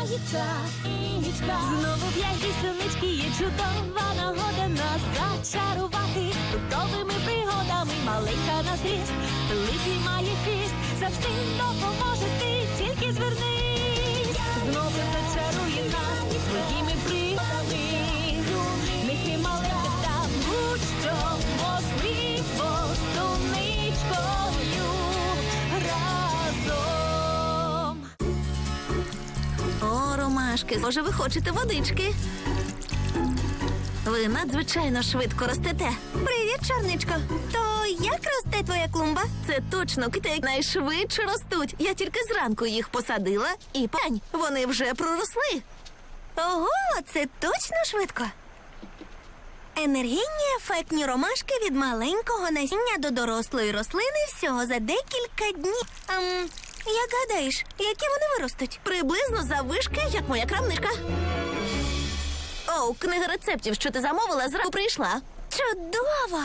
Наступає час. Знову п'яті синички є чудова нагода нас зачарувати готовими пригодами. Маленька на зріст, великий має хист, завжди допоможе ти, тільки звернись. Знову зачарує нас своїми пригодами. О, може, ви хочете водички? Ви надзвичайно швидко ростете. Привіт, чорничко. То як росте твоя клумба? Це точно кити найшвидше ростуть. Я тільки зранку їх посадила і пань, вони вже проросли. Ого, це точно швидко. Енергійні ефектні ромашки від маленького насіння до дорослої рослини всього за декілька днів. Ем, як гадаєш, які вони виростуть? Приблизно заввишки, як моя крамничка. О, книга рецептів, що ти замовила, зранку прийшла. Чудово!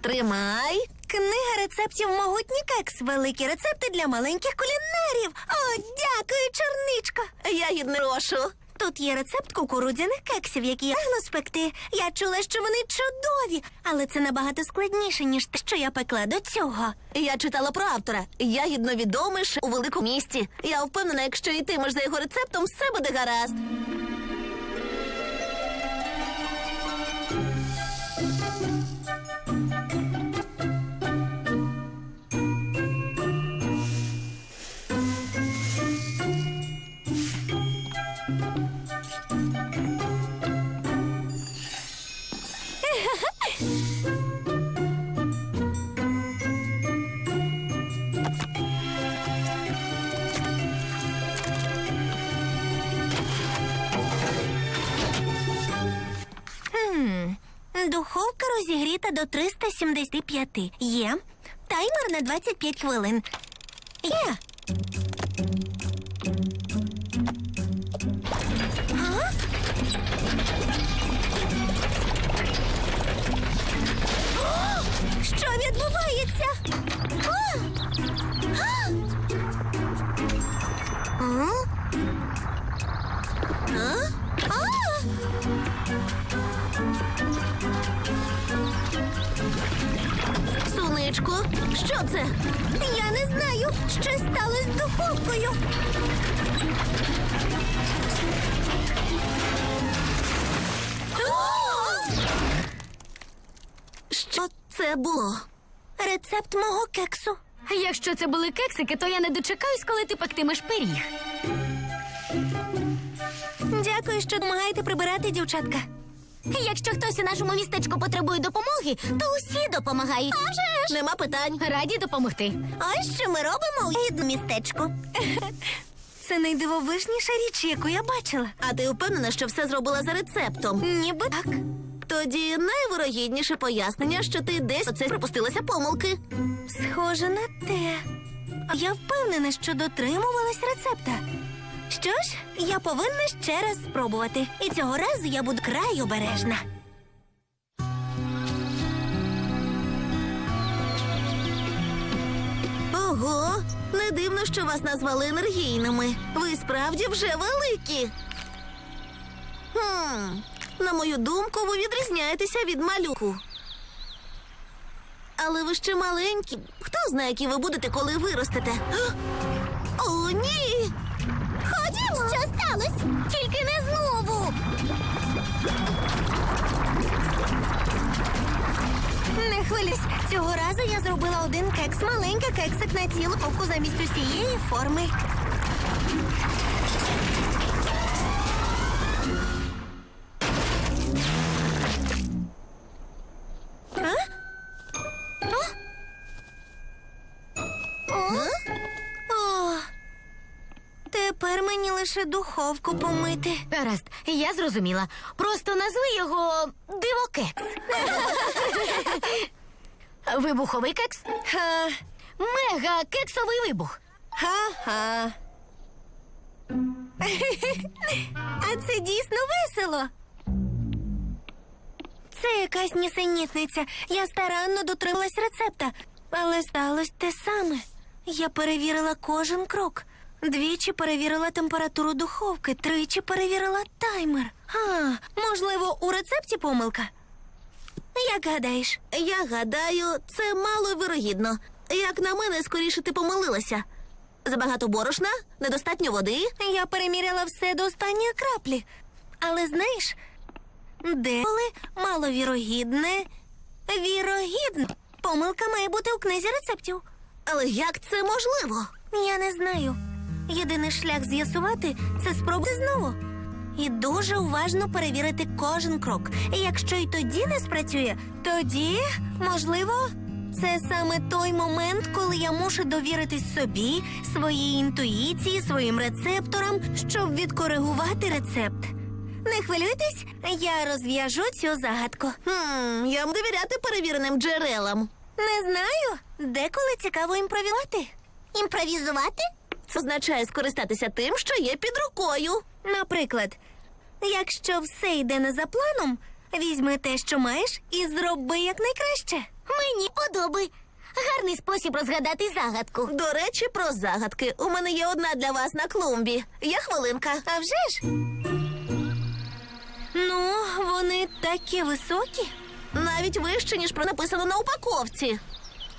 Тримай. Книга рецептів могутній кекс. Великі рецепти для маленьких кулінарів. О, дякую, чорничко. Ягідний рошу. Тут є рецепт кукурудзяних кексів, які я могла спекти. Я чула, що вони чудові, але це набагато складніше, ніж те, що я пекла до цього. Я читала про автора. Ягідно відомий ще у великому місті. Я впевнена, якщо йтимеш за його рецептом, все буде гаразд. Духовка розігріта до 375. Є. Таймер на 25 хвилин. Є. Сонечко, що це? Я не знаю, що сталося з духовкою. Що це було? Рецепт мого кексу. Якщо це були кексики, то я не дочекаюсь, коли ти пектимеш пиріг. Дякую, що допомагаєте прибирати, дівчатка. Якщо хтось у нашому містечку потребує допомоги, то усі допомагають. А вже ж! Нема питань. Раді допомогти. Ось що ми робимо у гідному містечку. Це найдивовижніша річ, яку я бачила. А ти впевнена, що все зробила за рецептом? Ніби так. Тоді найвирогідніше пояснення, що ти десь оце припустилася помилки. Схоже на те. Я впевнена, що дотримувалась рецепта. Що ж, я повинна ще раз спробувати. І цього разу я буду край обережна. Ого, не дивно, що вас назвали енергійними. Ви справді вже великі. Хм, на мою думку, ви відрізняєтеся від малюку. Але ви ще маленькі. Хто знає, які ви будете, коли виростете? О, ні! Ходімо! Що сталося? Тільки не знову. Не хвилюсь. Цього разу я зробила один кекс, маленький кексик на цілу ковку замість усієї форми. Тепер мені лише духовку помити. Гаразд, я зрозуміла. Просто назви його дивокекс. Вибуховий кекс? Ха, Мега кексовий вибух. ха-ха. А це дійсно весело. Це якась нісенітниця. Я старанно дотрималась рецепта, але сталося те саме. Я перевірила кожен крок. Двічі перевірила температуру духовки, тричі перевірила таймер. А, можливо, у рецепті помилка. Як гадаєш? Я гадаю, це маловірогідно. Як на мене, скоріше ти помилилася. Забагато борошна, недостатньо води. Я переміряла все до останньої краплі. Але знаєш, деколи маловірогідне, вірогідне. Помилка має бути у книзі рецептів. Але як це можливо? Я не знаю. Єдиний шлях з'ясувати це спробувати знову. І дуже уважно перевірити кожен крок. І якщо й тоді не спрацює, тоді, можливо, це саме той момент, коли я мушу довіритись собі, своїй інтуїції, своїм рецепторам, щоб відкоригувати рецепт. Не хвилюйтесь, я розв'яжу цю загадку. Хм, я м довіряти перевіреним джерелам. Не знаю, деколи цікаво імпровізувати. Імпровізувати? Це означає скористатися тим, що є під рукою. Наприклад, якщо все йде не за планом, візьми те, що маєш, і зроби якнайкраще. Мені подоби. Гарний спосіб розгадати загадку. До речі, про загадки. У мене є одна для вас на клумбі. Є хвилинка. А вже ж? Ну, вони такі високі. Навіть вище, ніж про написано на упаковці.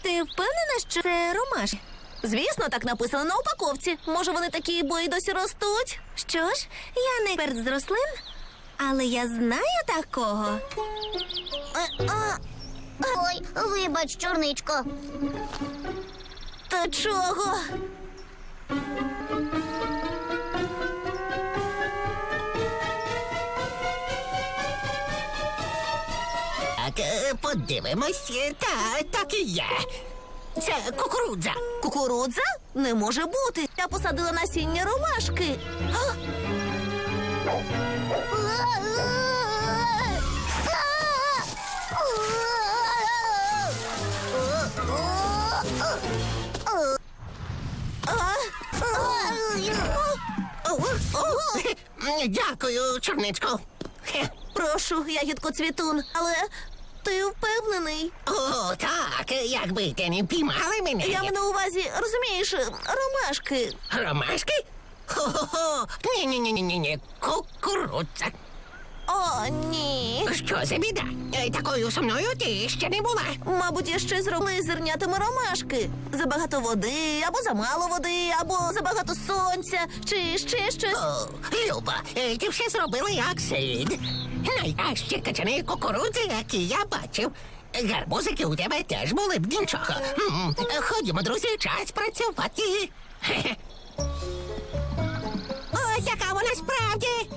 Ти впевнена, що це ромашки? Звісно, так написано на упаковці. Може, вони такі, бо й досі ростуть. Що ж, я не експерт з рослин, але я знаю такого. Е. Ой, вибач, чорничко. Та чого? Так, е, подивимось. Е, Та, так і є. Це кукурудза. Кукурудза? Не може бути. Я посадила насіння ромашки. А, Дякую, чорничко. Прошу, ягідко цвітун, але ти впевнений? О, так, якби ти не піймали мене. Я маю на увазі, розумієш, ромашки. Ромашки? Хо-хо-хо. Ні-ні-ні-ні-ні. Кукурудза. О, ні. Що за біда? Е, Такою сумною ти ще не була. Мабуть, я ще зробили зернятами ромашки. Забагато води, або замало води, або забагато сонця, чи ще щось. О, Люба, е, ти все зробила як слід. Найкращі качани кукурудзи, які я бачив. Гарбузики у тебе теж були б нічого. М, Ходімо, друзі, час працювати. Хе-хе. Ось яка вона справді.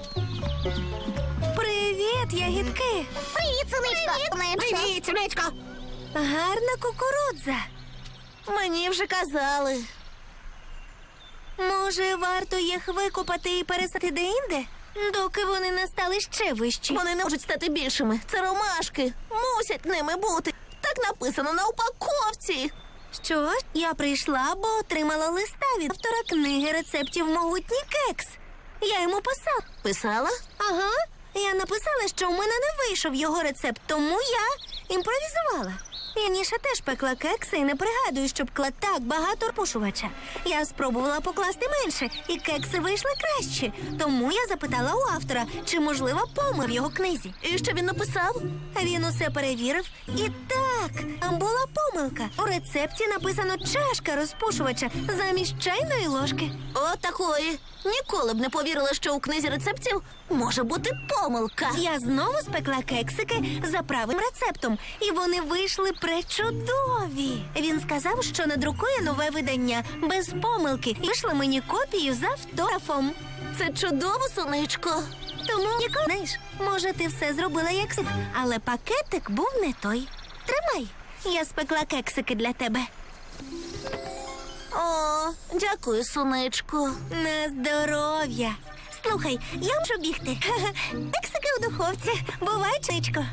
Привіт, ягідки! Привіт, сонечко. Привіт, сонечко. Гарна кукурудза. Мені вже казали. Може, варто їх викопати і пересати де-інде, доки вони не стали ще вищі. Вони не можуть стати більшими. Це ромашки. Мусять ними бути. Так написано на упаковці. Що ж, я прийшла, бо отримала листа від автора книги рецептів Могутній кекс. Я йому писала. Писала? Ага. Я написала, що в мене не вийшов його рецепт, тому я імпровізувала. Я Ніша теж пекла кекси і не пригадую, щоб кла так багато рпушувача. Я спробувала покласти менше, і кекси вийшли краще. Тому я запитала у автора, чи можлива помер в його книзі. І що він написав? Він усе перевірив, і так, там була помилка. У рецепті написано чашка розпушувача замість чайної ложки. От такої. Ніколи б не повірила, що у книзі рецептів може бути помилка. Я знову спекла кексики за правим рецептом, і вони вийшли пречудові. Він сказав, що надрукує нове видання без помилки і вийшли мені копію з автографом. Це чудово, сонечко. Тому знаєш, може, ти все зробила як слід, але пакетик був не той. Тримай, я спекла кексики для тебе. О, дякую, сонечко. На здоров'я. Слухай, я можу бігти. Кексики у духовці. Бувай, чичко.